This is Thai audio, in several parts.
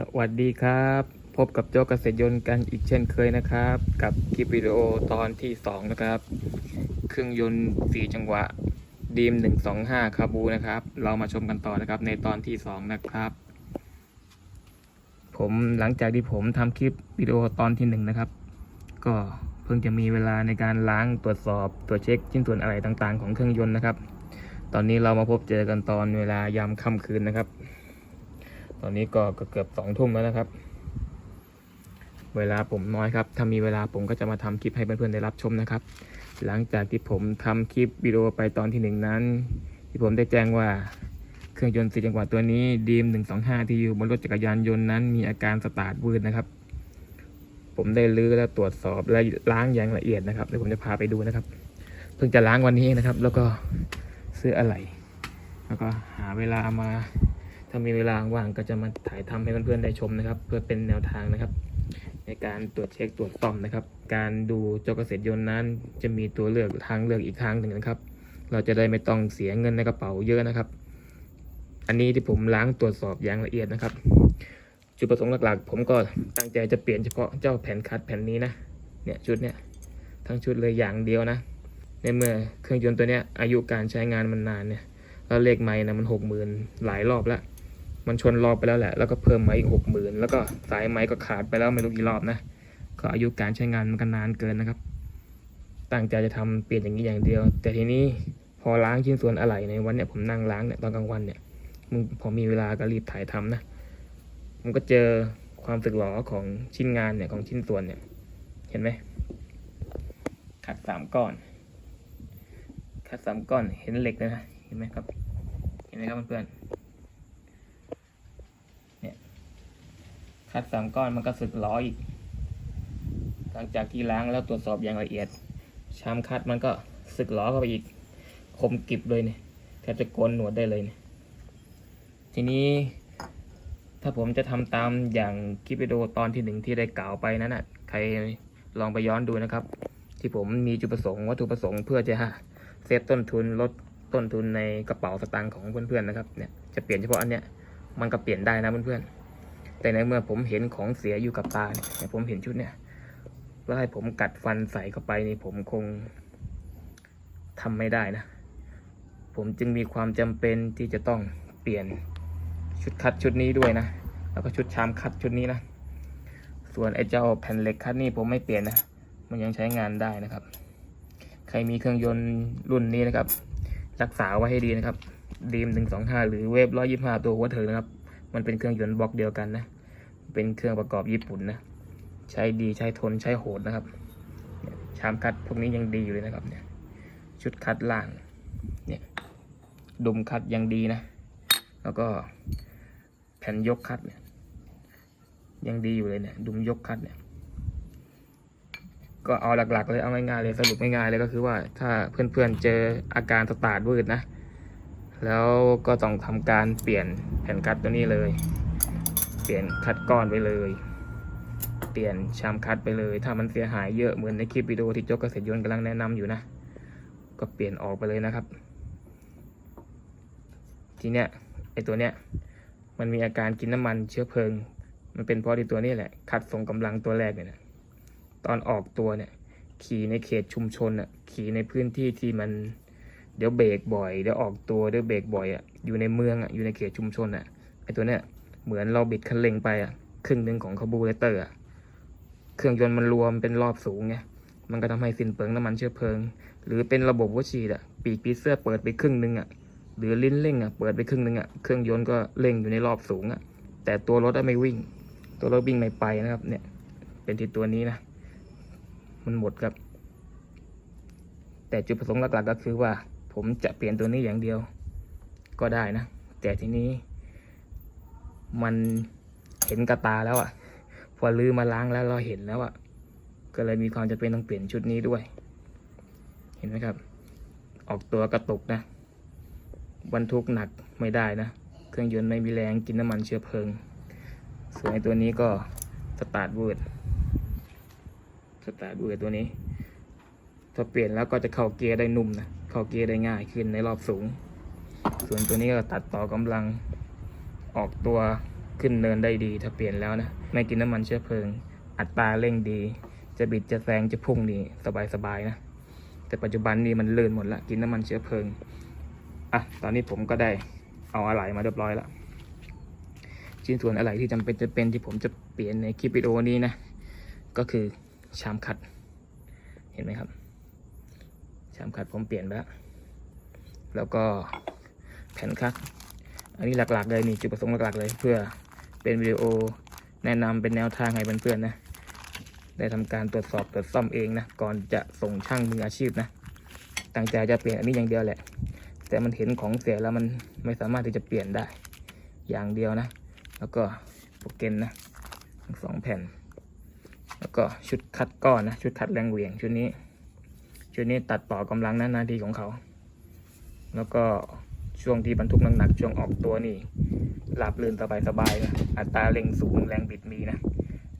สวัสดีครับ พบกับโจกเกษตรยนต์กันอีกเช่นเคยนะครับ กับคลิปวิดีโอตอนที่ 2 นะครับ เครื่องยนต์4จังหวะดีม125คาบูนะครับ เรามาชมกันต่อนะครับในตอนที่ 2 นะครับ ผมหลังจากที่ผมทำคลิปวิดีโอตอนที่ 1 นะครับ ก็เพิ่งจะมีเวลาในการล้างตรวจสอบตรวจเช็คชิ้นส่วนอะไรต่างๆ ของเครื่องยนต์นะครับ ตอนนี้เรามาพบเจอกันตอนเวลายามค่ำคืนนะครับ ตอนนี้ก็เกือบสองทุ่มแล้วนะครับ เวลาผมน้อยครับ ถ้ามีเวลาผมก็จะมาทำคลิปให้เพื่อนๆได้รับชมนะครับ หลังจากที่ผมทำคลิปวิดีโอไปตอนที่หนึ่งนั้น ที่ผมได้แจ้งว่าเครื่องยนต์สี่จังหวะตัวนี้ดีม125ที่อยู่บนรถจักรยานยนต์นั้น มีอาการสตาร์ทวืดนะครับ ผมได้ลื้อและตรวจสอบและล้างอย่างละเอียดนะครับเดี๋ยวผมจะพาไปดูนะครับ เพิ่งจะล้างวันนี้เองนะครับ แล้วก็ซื้ออะไหล่แล้วก็หาเวลามา ถ้ามีเวลาว่างก็จะมาถ่ายทำให้เพื่อนๆได้ชมนะครับ เพื่อเป็นแนวทางนะครับ ในการตรวจเช็คตรวจซ่อมนะครับ การดูเจ้าเกษตรยนต์นั้น จะมีตัวเลือกทางเลือกอีกทางหนึ่งนะครับ เราจะได้ไม่ต้องเสียเงินในกระเป๋าเยอะนะครับ อันนี้ที่ผมล้างตรวจสอบอย่างละเอียดนะครับ จุดประสงค์หลักๆ ผมก็ตั้งใจจะเปลี่ยนเฉพาะเจ้าแผ่นคัดแผ่นนี้นะเนี่ยชุดเนี่ยทั้งชุดเลยอย่างเดียวนะ ในเมื่อเครื่องยนต์ตัวเนี้ยอายุการใช้งานมันนานเนี่ยแล้วเลขไม้นะมันหกหมื่นหลายรอบแล้ว มันชนรอบไปแล้วแหละ แล้วก็เพิ่มมาอีกหกหมื่นแล้วก็สายไม้ก็ขาดไปแล้วไม่รู้กี่รอบนะ ก็อายุการใช้งานมันก็นานเกินนะครับ ตั้งใจจะทำเปลี่ยนอย่างนี้อย่างเดียว แต่ทีนี้พอล้างชิ้นส่วนอะไหล่ในวันเนี้ยผมนั่งล้างเนี่ยตอนกลางวันเนี่ยมึงพอมีเวลาก็รีบถ่ายทำนะผมก็เจอความสึกหรอของชิ้นงานเนี่ยของชิ้นส่วนเนี่ย เห็นไหมขัดสามก้อน ขัดสามก้อนเห็นเหล็กเลยนะ เห็นไหมครับ เห็นไหมครับเพื่อนๆเนี่ย ขัดสามก้อนมันก็สึกหล้ออีก หลังจากที่ล้างแล้วตรวจสอบอย่างละเอียด ชามคัดมันก็สึกหล้อเข้าไปอีก คมกริบเลยเนี่ยแทบจะโกนหนวดได้เลยเนี่ยทีนี้ถ้าผมจะทำตามอย่างคลิปวิดีโอตอนที่หนึ่งที่ได้กล่าวไปนั้นน่ะ ใครลองไปย้อนดูนะครับ ที่ผมมีจุดประสงค์วัตถุประสงค์เพื่อจะเซฟต้นทุนลดต้นทุนในกระเป๋าสตางค์ของเพื่อนๆนะครับเนี่ยจะเปลี่ยนเฉพาะอันเนี้ยมันก็เปลี่ยนได้นะเพื่อนๆ แต่ในเมื่อผมเห็นของเสียอยู่กับตาเนี่ยผมเห็นชุดเนี่ยแล้วให้ผมกัดฟันใส่เข้าไปนี่ผมคงทำไม่ได้นะ ผมจึงมีความจำเป็นที่จะต้องเปลี่ยนชุดคัดชุดนี้ด้วยนะ แล้วก็ชุดชามคัดชุดนี้นะ ส่วนไอ้เจ้าแผ่นเหล็กคัดนี่ผมไม่เปลี่ยนนะ มันยังใช้งานได้นะครับ ใครมีเครื่องยนต์รุ่นนี้นะครับ รักษาไว้ให้ดีนะครับดีมหนึ่งสองห้าหรือเวฟร้อยยี่ห้าตัวหัวเถิงนะครับ มันเป็นเครื่องยนต์บล็อกเดียวกันนะ เป็นเครื่องประกอบญี่ปุ่นนะ ใช้ดีใช้ทนใช้โหดนะครับ ชามคัดพวกนี้ยังดีอยู่เลยนะครับเนี่ย ชุดคัดล่าง เนี่ยดุมคัดยังดีนะ แล้วก็แผ่นยกคัดเนี่ย ยังดีอยู่เลยเนี่ย ดุมยกคัดเนี่ย ก็เอาหลักๆเลยเอาง่ายๆเลยสรุปง่ายๆเลยก็คือว่าถ้าเพื่อนๆเจออาการสตาร์ทวืดนะ แล้วก็ต้องทำการเปลี่ยนแผ่นคัดตัวนี้เลย เปลี่ยนคัดก้อนไปเลย เปลี่ยนชามคัดไปเลย ถ้ามันเสียหายเยอะเหมือนในคลิปวิดีโอที่โจ๊กเกษตรยนต์กำลังแนะนำอยู่นะ ก็เปลี่ยนออกไปเลยนะครับ ทีเนี้ยไอตัวเนี้ยมันมีอาการกินน้ำมันเชื้อเพลิง มันเป็นเพราะที่ตัวนี้แหละ คัดส่งกำลังตัวแรกเนี่ยนะตอนออกตัวเนี่ย ขี่ในเขตชุมชนอะ ขี่ในพื้นที่ที่มัน เดี๋ยวเบรกบ่อยเดี๋ยวออกตัวเดี๋ยวเบรกบ่อยอะอยู่ในเมืองอะอยู่ในเขตชุมชนอะไอตัวเนี้ยเหมือนเราบิดคันเร่งไปอะครึ่งหนึ่งของคาร์บูเรเตอร์อะเครื่องยนต์มันรวมเป็นรอบสูงไงมันก็ทำให้สิ้นเปลืองน้ำมันเชื้อเพลิง หรือเป็นระบบวัชีดอะปีกปีเสื้อเปิดไปครึ่งหนึ่งอะหรือลิ้นเร่งอะเปิดไปครึ่งหนึ่งอะเครื่องยนต์ก็เร่งอยู่ในรอบสูงอะแต่ตัวรถอะไม่วิ่ง ตัวรถวิ่งไม่ไปนะครับ เนี่ย เป็นที่ตัวนี้นะมันหมดครับ แต่จุดประสงค์หลักๆก็คือว่า ผมจะเปลี่ยนตัวนี้อย่างเดียวก็ได้นะ แต่ทีนี้ มันเห็นกระตาแล้วอะ พอลื้อมาล้างแล้วเราเห็นแล้วอะ ก็เลยมีความจำเป็นต้องเปลี่ยนชุดนี้ด้วย เห็นไหมครับ ออกตัวกระตุกนะบรรทุกหนักไม่ได้นะ เครื่องยนต์ไม่มีแรงกินน้ำมันเชื้อเพลิง ส่วนตัวนี้ก็สตาร์ทเวิร์ดสตาร์ทเวิร์ดตัวนี้ถ้าเปลี่ยนแล้วก็จะเข้าเกียร์ได้นุ่มนะ เข้าเกียร์ได้ง่ายขึ้นในรอบสูง ส่วนตัวนี้ก็ตัดต่อกำลังออกตัวขึ้นเนินได้ดี ถ้าเปลี่ยนแล้วนะ ไม่กินน้ำมันเชื้อเพลิง อัตราเร่งดี จะบิดจะแซงจะพุ่งนี่สบายๆนะ แต่ปัจจุบันนี่มันลื่นหมดละกินน้ำมันเชื้อเพลิง อะ ตอนนี้ผมก็ได้เอาอะไหล่มาเรียบร้อยแล้วชิ้นส่วนอะไหล่ที่จำเป็นจะเป็นที่ผมจะเปลี่ยนในคลิปวิดีโอนี้นะ ก็คือชามคัด เห็นไหมครับ ชามคัดผมเปลี่ยนแล้ว แล้วก็แผ่นคัดอันนี้หลักๆเลยนี่จุดประสงค์หลักๆเลย เพื่อเป็นวิดีโอแนะนำเป็นแนวทางให้เพื่อนๆนะ ได้ทำการตรวจสอบตรวจซ่อมเองนะ ก่อนจะส่งช่างมืออาชีพนะ ตั้งใจจะเปลี่ยนอันนี้อย่างเดียวแหละ แต่มันเห็นของเสียแล้วมันไม่สามารถที่จะเปลี่ยนได้ อย่างเดียวนะ แล้วก็โปรเกนนะทั้งสองแผ่น แล้วก็ชุดคัดก้อนนะ ชุดคัดแรงเหวี่ยงชุดนี้ ชุดนี้ตัดต่อกำลังนะหน้าที่ของเขา แล้วก็ช่วงที่บรรทุกหนักๆช่วงออกตัวนี่หลับลื่นสบายๆนะอัตราเร่งสูงแรงบิดมีนะ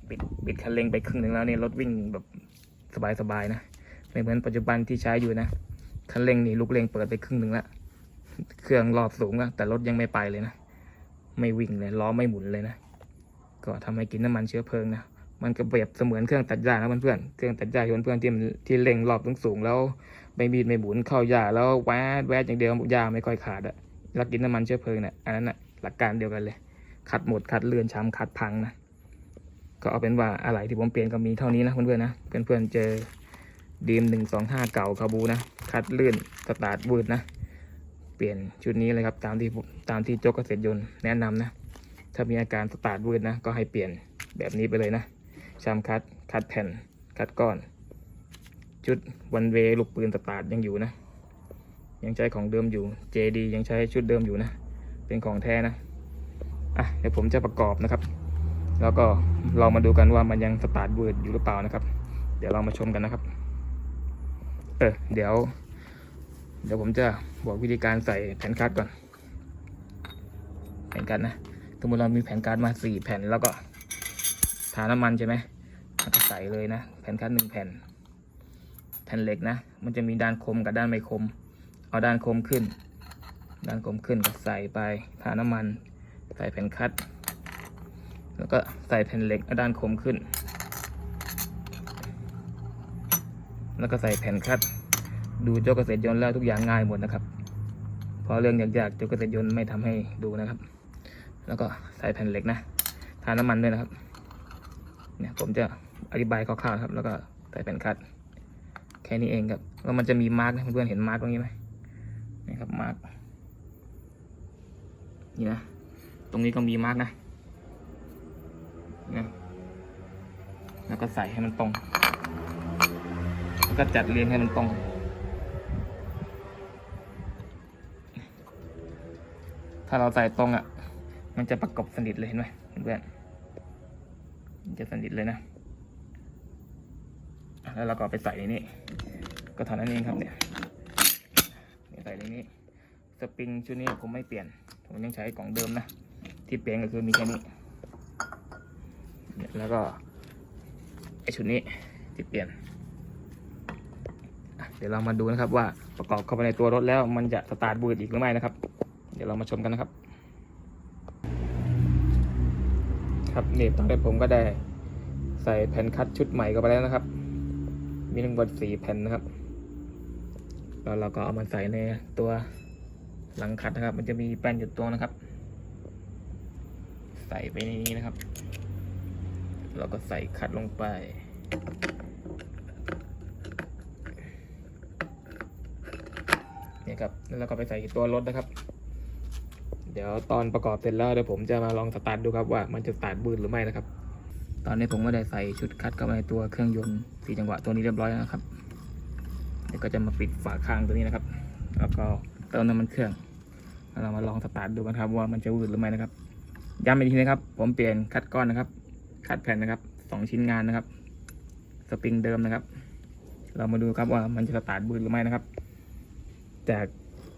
บิดบิดคันเร่งไปครึ่งหนึ่งแล้วนี่รถวิ่งแบบสบายๆนะไม่เหมือนปัจจุบันที่ใช้อยู่นะคันเร่งนี่ลูกเร่งเปิดไปครึ่งหนึ่งแล้วเครื่องรอบสูงแล้วแต่รถยังไม่ไปเลยนะ ไม่วิ่งเลยล้อไม่หมุนเลยนะ ก็ทำให้กินน้ำมันเชื้อเพลิงนะ มันก็เปรียบเสมือนเครื่องตัดหญ้านะเพื่อนๆเครื่องตัดหญ้าเพื่อนๆที่มันที่เร่งรอบสูงๆแล้วไม่มีดไม่หมุนเข้าหญ้าแล้วแวดแวดอย่างเดียวหญ้าไม่ค่อยขาดอะแล้วกินน้ำมันเชื้อเพลิงเนี่ยอันนั้นอะหลักการเดียวกันเลยคัดหมดคัดเลือนช้ำคัดพังนะก็เอาเป็นว่าอะไรที่ผมเปลี่ยนก็มีเท่านี้นะเพื่อนๆนะเพื่อนๆเจอดีมหนึ่งสองห้าเก่าคาบูนะคัดเลื่อนสตาร์ทวืดนะ เปลี่ยนชุดนี้เลยครับตามที่ผมตามที่โจกเกษตรยนต์แนะนำนะ ถ้ามีอาการสตาร์ทวืดนะ ก็ให้เปลี่ยนแบบนี้ไปเลยนะ ชามคัดคัดแผ่น คัดก้อน ชุดวันเวลูกปืนสตาร์ทยังอยู่นะ ยังใช้ของเดิมอยู่ JD ยังใช้ชุดเดิมอยู่นะ เป็นของแท้นะ อะเดี๋ยวผมจะประกอบนะครับ แล้วก็เรามาดูกันว่ามันยังสตาร์ทเวืดอยู่หรือเปล่านะครับ เดี๋ยวเรามาชมกันนะครับ เออเดี๋ยว เดี๋ยวผมจะบอกวิธีการใส่แผ่นคัดก่อน แผ่นคัดนะสมมติเรามีแผ่นคัดมาสี่แผ่นแล้วก็ ทาน้ำมันใช่ไหมก็ใส่เลยนะ แผ่นคัดหนึ่งแผ่น แผ่นเหล็กนะ มันจะมีด้านคมกับด้านไม่คม เอาด้านคมขึ้น ด้านคมขึ้นก็ใส่ไปทาน้ำมัน ใส่แผ่นคัด แล้วก็ใส่แผ่นเหล็กเอาด้านคมขึ้น แล้วก็ใส่แผ่นคัด ดูโจกเกษตรยนต์แล้วทุกอย่างง่ายหมดนะครับ เพราะเรื่องยากๆโจกเกษตรยนต์ไม่ทำให้ดูนะครับ แล้วก็ใส่แผ่นเหล็กนะ ทาน้ำมันด้วยนะครับ เนี่ยผมจะอธิบายคร่าวๆครับ แล้วก็ใส่แผ่นคัด แค่นี้เองครับ แล้วมันจะมีมาร์กนะเพื่อนๆเห็นมาร์กตรงนี้ไหมนี่ครับมาร์กนี่นะ ตรงนี้ก็มีมาร์กนะนะแล้วก็ใส่ให้มันตรง แล้วก็จัดเรียงให้มันตรง ถ้าเราใส่ตรงอะ มันจะประกบสนิทเลยเห็นไหมเพื่อน จะสนิทเลยนะ แล้วเราก็ไปใส่ในนี้ ก็เท่านั้นเองครับเนี่ยเนี่ยใส่ในนี้ สปริงชุดนี้ผมไม่เปลี่ยน ผมยังใช้กล่องเดิมนะ ที่เปลี่ยนก็คือมีแค่นี้เนี่ยแล้วก็ไอชุดนี้ที่เปลี่ยน เดี๋ยวเรามาดูนะครับว่าประกอบเข้าไปในตัวรถแล้วมันจะสตาร์ทบูดอีกหรือไม่นะครับ เดี๋ยวเรามาชมกันนะครับ ครับนี่ตอนนี้ผมก็ได้ใส่แผ่นคัดชุดใหม่เข้าไปแล้วนะครับ มีทั้งหมดสี่แผ่นนะครับแล้วเราก็เอามาใส่ในตัวหลังคัดนะครับ มันจะมีแป้นหยุดตัวนะครับ ใส่ไปในนี้นะครับ เราก็ใส่คัดลงไป เนี่ยครับ แล้วเราก็ไปใส่ตัวรถนะครับ เดี๋ยวตอนประกอบเสร็จแล้วเดี๋ยวผมจะมาลองสตาร์ทดูครับว่ามันจะสตาร์ทบืนหรือไม่นะครับ ตอนนี้ผมก็ได้ใส่ชุดคัดเข้าไปในตัวเครื่องยนต์สี่จังหวะตัวนี้เรียบร้อยแล้วนะครับเดี๋ยวก็จะมาปิดฝาข้างตัวนี้นะครับ แล้วก็เติมน้ำมันเครื่องแล้วเรามาลองสตาร์ทดูกันครับว่ามันจะวืดหรือไม่นะครับ ย้ำอีกทีนะครับ ผมเปลี่ยนคัดก้อนนะครับ คัดแผ่นนะครับสองชิ้นงานนะครับ สปริงเดิมนะครับ เรามาดูครับว่ามันจะสตาร์ทบืนหรือไม่นะครับ จาก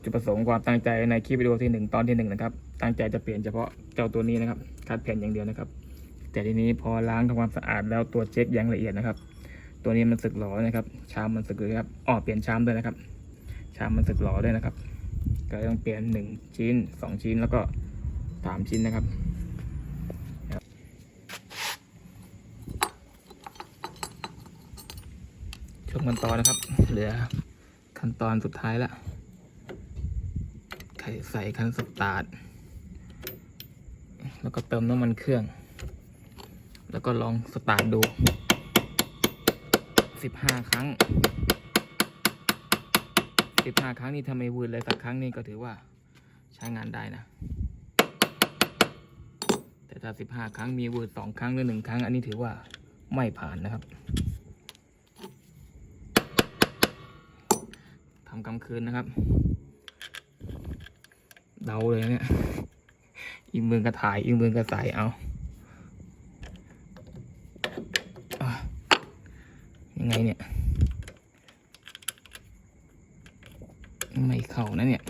จุดประสงค์ความตั้งใจในคลิปวิดีโอที่ 1 ตอนที่1นะครับ ตั้งใจจะเปลี่ยนเฉพาะเจ้าตัวนี้นะครับคัดแผ่นอย่างเดียวนะครับ แต่ทีนี้พอล้างทำความสะอาดแล้วตัวเช็คอย่างละเอียดนะครับ ตัวนี้มันสึกหลอนะครับ ชามมันสึกเลยครับอ๋อเปลี่ยนชามด้วยนะครับ ชามมันสึกหลอด้วยนะครับ ก็ต้องเปลี่ยน 1 ชิ้น 2 ชิ้นแล้วก็ 3 ชิ้นนะครับช่วงขั้นตอนนะครับ เหลือขั้นตอนสุดท้ายละ ใส่คันสตาร์ทแล้วก็เติมน้ำมันเครื่อง แล้วก็ลองสตาร์ทดูสิบห้าครั้งสิบห้าครั้งนี่ทำไมวืดเลยสักครั้งนี่ก็ถือว่าใช้งานได้นะ แต่ถ้าสิบห้าครั้งมีวืดสองครั้งหรือหนึ่งครั้ง อันนี้ถือว่าไม่ผ่านนะครับทำกลางคืนนะครับ เดาเลยเนี่ย อีกมือก็ถ่าย อีกมือก็ใสเอาอะยังไงเนี่ย ไม่เข้านะเนี่ย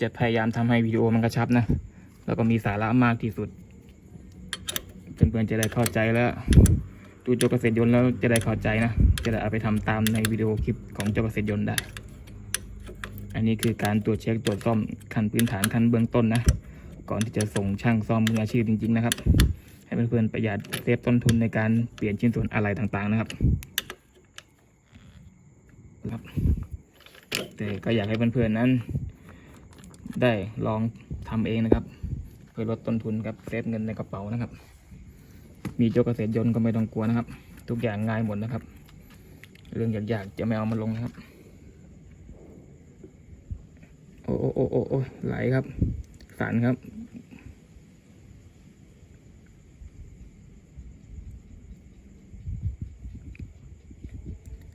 จะพยายามทำให้วิดีโอมันกระชับนะ แล้วก็มีสาระมากที่สุด พื่อนๆจะได้เข้าใจแล้วดูโจกเกษตรยนต์แล้วจะได้เข้าใจนะ จะได้เอาไปทำตามในวิดีโอคลิปของโจกเกษตรยนต์ได้ อันนี้คือการตรวจเช็คตรวจซ่อมขั้นพื้นฐานขั้นเบื้องต้นนะ ก่อนที่จะส่งช่างซ่อมมืออาชีพจริง ๆ นะครับ ให้เพื่อนๆประหยัดเซฟต้นทุนในการเปลี่ยนชิ้นส่วนอะไรต่างๆนะครับครับแต่ก็อยากให้เพื่อนๆนั้น ได้ลองทำเองนะครับ เพื่อลดต้นทุนครับเซฟเงินในกระเป๋านะครับ มีโจกเกษตรยนต์ก็ไม่ต้องกลัวนะครับ ทุกอย่างง่ายหมดนะครับ เรื่องยากๆจะไม่เอามาลงนะครับ โอ้โอ้โอ้โอ้ไหลครับสันครับ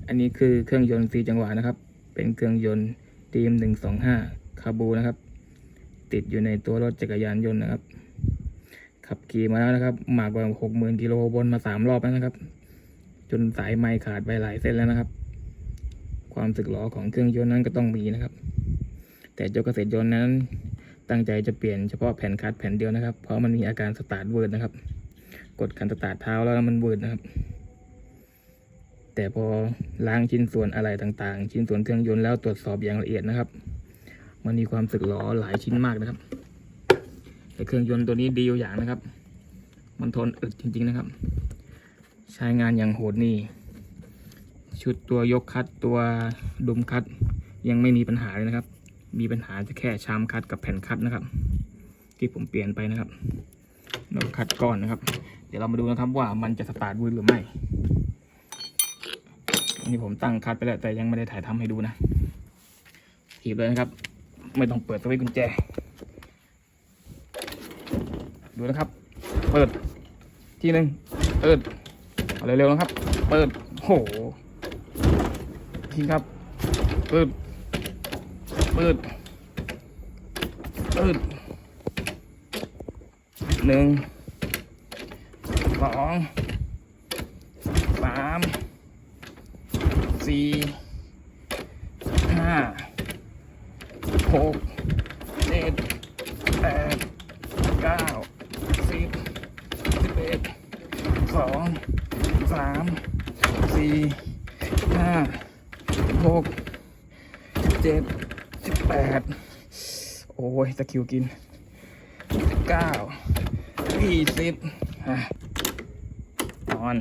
อันนี้คือเครื่องยนต์สีจังหวะนะครับ เป็นเครื่องยนต์ดีมหนึ่งสองห้าคาบูนะครับ ติดอยู่ในตัวรถจักรยานยนต์นะครับ ขับขี่มาแล้วนะครับ มากกว่าหกหมื่นกิโลบนมาสามรอบแล้วนะครับ จนสายไม้ขาดไปหลายเส้นแล้วนะครับ ความสึกหรอของเครื่องยนต์นั้นก็ต้องมีนะครับ แต่เจ้าเกษตรยนต์นั้น ตั้งใจจะเปลี่ยนเฉพาะแผ่นคัดแผ่นเดียวนะครับ เพราะมันมีอาการสตาร์ทเวิร์ดนะครับ กดคันสตาร์ทเท้าแล้วมันเวิร์ดนะครับ แต่พอล้างชิ้นส่วนอะไรต่างๆ ชิ้นส่วนเครื่องยนต์แล้วตรวจสอบอย่างละเอียดนะครับ มันมีความสึกหรอหลายชิ้นมากนะครับ เครื่องยนต์ตัวนี้ดีอยู่อย่างนะครับ มันทนอึดจริง ๆนะครับ ใช้งานอย่างโหดนี่ ชุดตัวยกคัดตัวดุมคัดยังไม่มีปัญหาเลยนะครับ มีปัญหาจะแค่ชามคัดกับแผ่นคัดนะครับ ที่ผมเปลี่ยนไปนะครับแล้วคัดก้อนนะครับ เดี๋ยวเรามาดูนะครับว่ามันจะสตาร์ทวืดหรือไม่อันนี้ผมตั้งคัดไปแล้วแต่ยังไม่ได้ถ่ายทำให้ดูนะถีบเลยนะครับ ไม่ต้องเปิดสวิตช์กุญแจ ดูนะครับ เปิด ทีหนึ่งเปิดเอาเร็วๆนะครับ เปิดโหทีครับ เปิด เปิด เปิดหนึ่งสองสามสี่ห้าหกเจ็ดแปดเก้าสิบสิบเอ็ดสองสามสี่ห้าหกเจ็ดสิบแปดโอ้ยตะคิวกินเก้ายี่สิบอะนอน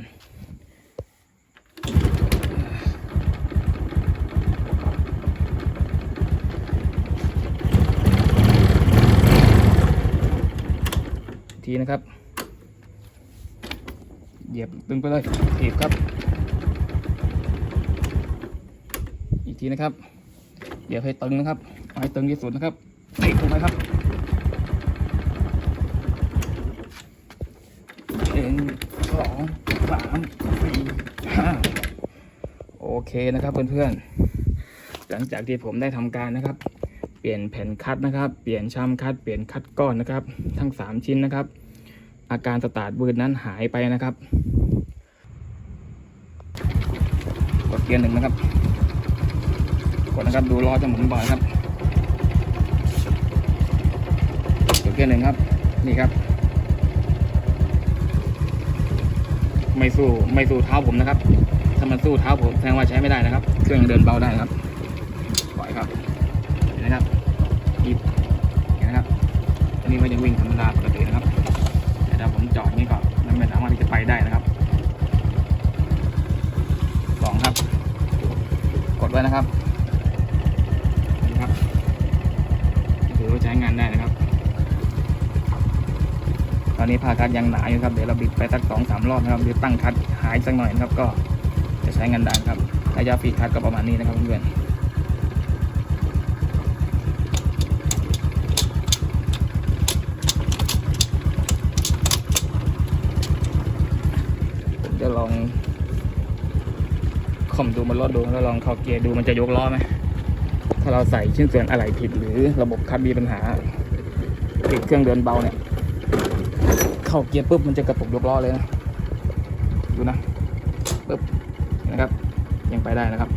ทีนะครับ เหยียบตึงไปเลยถีบครับ อีกทีนะครับเหยียบให้ตึงนะครับให้ตึงที่สุดนะครับติดลงไปครับหนึ่งสองสามสี่ห้าโอเคนะครับเพื่อนๆหลังจากที่ผมได้ทำการนะครับ เปลี่ยนแผ่นคัดนะครับ เปลี่ยนชามคัด เปลี่ยนคัดก้อนนะครับ ทั้ง 3 ชิ้นนะครับ อาการสตาร์ทวืดนั้นหายไปนะครับกดเกียร์หนึ่งนะครับ กดนะครับดูล้อจะหมุนบ่อยครับกดเกียร์หนึ่งครับ นี่ครับ ไม่สู้ไม่สู้เท้าผมนะครับ ถ้ามันสู้เท้าผมแสดงว่าใช้ไม่ได้นะครับ เครื่องเดินเบาได้ครับปล่อยครับนะครับยิบเห็นนะครับอันนี้มันยังวิ่งธรรมดาปกตินะครับ จอดนี่ก็มันไม่สามารถที่จะไปได้นะครับสองครับ กดไว้นะครับนี่ครับถือว่าใช้งานได้นะครับตอนนี้ผ้าคัดยังหนาอยู่ครับเดี๋ยวเราบิดไปสักสองสามรอบนะครับหรือตั้งคัดหายสักหน่อยนะครับ ก็จะใช้งานได้ครับระยะฟีดคัดก็ประมาณนี้นะครับเพื่อนๆผมจะลองคอมดูมั นรอดดูแล้วลองเข้าเกียร์ดูมันจะยกล้อไหมถ้าเราใส่ชิ้นส่วนอะไรผิดหรือระบบคัดมีปัญหาติดเครื่องเดินเบาเนี่ย เข้าเกียร์ปุ๊บมันจะกระตุกยกล้อเลยนะดูนะปุ๊บนะครับ ยังไปได้นะครับ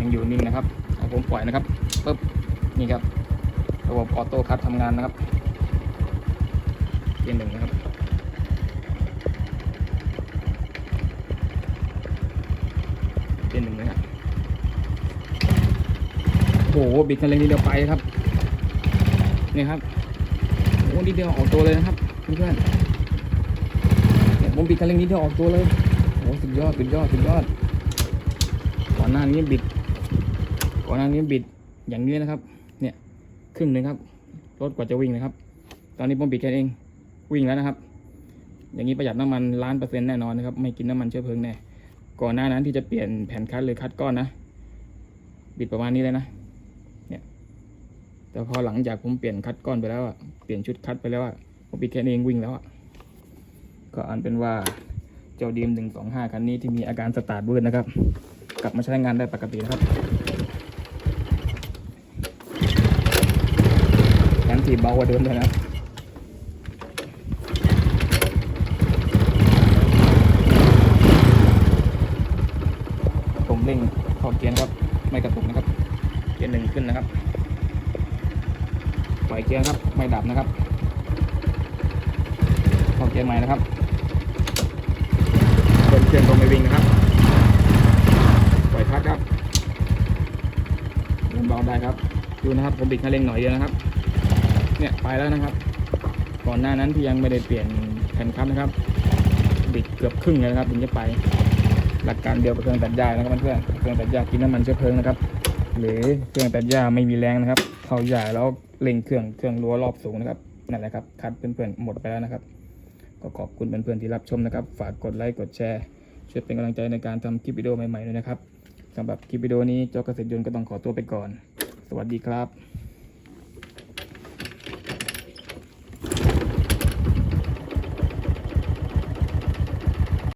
ยังอยู่นิ่งนะครับเอาผมปล่อยนะครับปุ๊บนี่ครับ ระบบออโต้คัททำงานนะครับเกียร์หนึ่งนะครับ เกียร์หนึ่งนะครับโอ้โหบิดคันเร่งนิดเดียวไปครับนี่ครับโอ้นิดเดียวออกตัวเลยนะครับเพื่อนๆเนี่ยผมบิดคันเร่งนิดเดียวออกตัวเลยโอ้สุดยอดสุดยอดสุดยอด ก่อนหน้านี้บิด ก่อนหน้านี้บิดอย่างนี้นะครับ เนี่ยครึ่งหนึ่งครับรถกว่าจะวิ่งนะครับ ตอนนี้ผมบิดแค่เองวิ่งแล้วนะครับ อย่างนี้ประหยัดน้ำมันล้านเปอร์เซ็นต์แน่นอนนะครับ ไม่กินน้ำมันเชื้อเพลิงแน่ ก่อนหน้านั้นที่จะเปลี่ยนแผ่นคัดหรือคัดก้อนนะ บิดประมาณนี้เลยนะ เนี่ย แต่พอหลังจากผมเปลี่ยนคัดก้อนไปแล้วอะเปลี่ยนชุดคัดไปแล้วอะผมปิดแค่เองวิ่งแล้วอะก็อันเป็นว่าเจ้าดีมหนึ่งสองห้าคันนี้ที่มีอาการสตาร์ทเบิร์นนะครับ กลับมาใช้งานได้ปกตินะครับแถมถีเบากว่าเดิมเลยนะครับผมเร่งขอบเกียร์ครับ ไม่กระตุกนะครับ เกียร์หนึ่งขึ้นนะครับ ปล่อยเกียร์ครับ ไม่ดับนะครับเข้าเกียร์ใหม่นะครับเดินเครื่องลงไปวิ่งนะครับ ปล่อยพักครับเริ่มเบาได้ครับ ดูนะครับ ผมบิดคันเร่งหน่อยเดียวนะครับ เนี่ยไปแล้วนะครับ ก่อนหน้านั้นที่ยังไม่ได้เปลี่ยนแผ่นคับนะครับ บิดเกือบครึ่งเลยนะครับถึงจะไป หลักการเดียวกับเครื่องตัดหญ้านะครับเพื่อนเครื่องตัดหญ้ากินน้ำมันเชื้อเพลิงนะครับ หรือเครื่องตัดหญ้าไม่มีแรงนะครับเข้าหญ้าแล้วเร่งเครื่องเครื่องรั้วรอบสูงนะครับนั่นแหละครับคัดเพื่อนๆหมดไปแล้วนะครับ ก็ขอบคุณเพื่อนๆที่รับชมนะครับ ฝากกดไลค์กดแชร์ช่วยเป็นกำลังใจในการทำคลิปวิดีโอใหม่ๆด้วยนะครับสำหรับคลิปวิดีโอนี้เจ้าเกษตรยนต์ก็ต้องขอตัวไปก่อน สวัสดีครับ